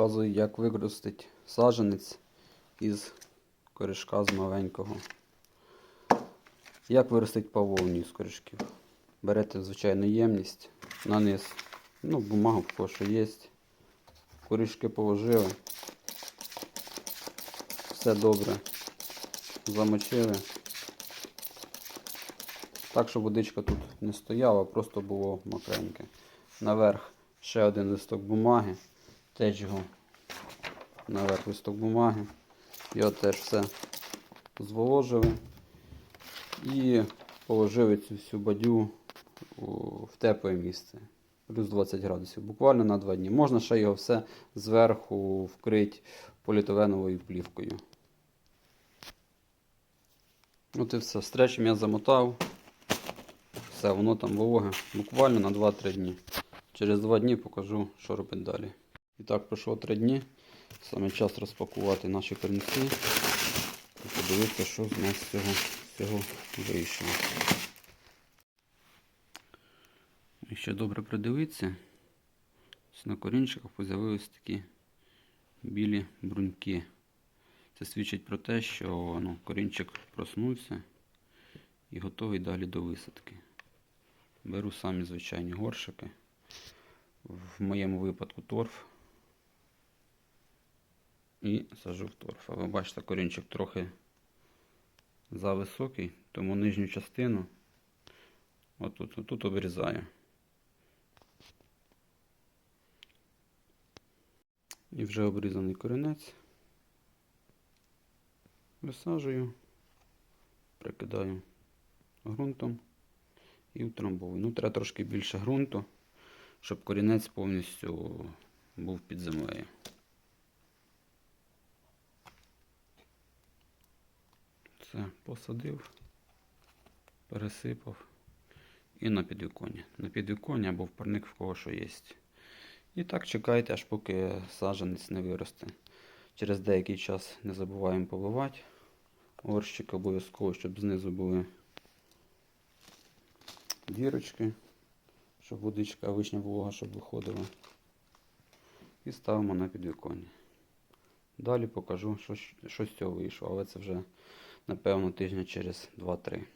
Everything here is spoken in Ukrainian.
Показую, як виростить саджанець із корішка з маленького. Як виростить павовню з корішків. Берете звичайну ємність, на низ, ну, бумагу, по що є. Корішки положили. Все добре. Замочили. Так, щоб водичка тут не стояла, просто було мокреньке. Наверх ще один листок бумаги. Теж його наверх листок бумаги. Його теж все зволожили. І положили цю всю бадю в тепле місце. Плюс 20 градусів. Буквально на 2 дні. Можна ще його все зверху вкрити поліетиленовою плівкою. От і все. Стречем я замотав. Все, воно там вологе. Буквально на 2-3 дні. Через 2 дні покажу, що робити далі. І так, пройшло 3 дні. Саме час розпакувати наші корінці. І подивитися, що з нас з цього, цього вийшло. Якщо добре придивитися, на корінчиках з'явились такі білі бруньки. Це свідчить про те, що ну, корінчик проснувся і готовий далі до висадки. Беру самі звичайні горшики. В моєму випадку торф. І сажу в торф. А ви бачите, корінчик трохи зависокий, тому нижню частину отут, отут обрізаю. І вже обрізаний корінець. Висаджую, прикидаю ґрунтом і утрамбовую. Ну, треба трошки більше ґрунту, щоб корінець повністю був під землею. Все, посадив, пересипав і на підвіконня. На підвіконня або в парник в кого що є. І так чекайте, аж поки саджанець не виросте. Через деякий час не забуваємо поливати. Горщик обов'язково, щоб знизу були дірочки, щоб водичка вишня волога, щоб виходила. І ставимо на підвіконня. Далі покажу, що, що з цього вийшло, але це вже, напевно, тижня через 2-3.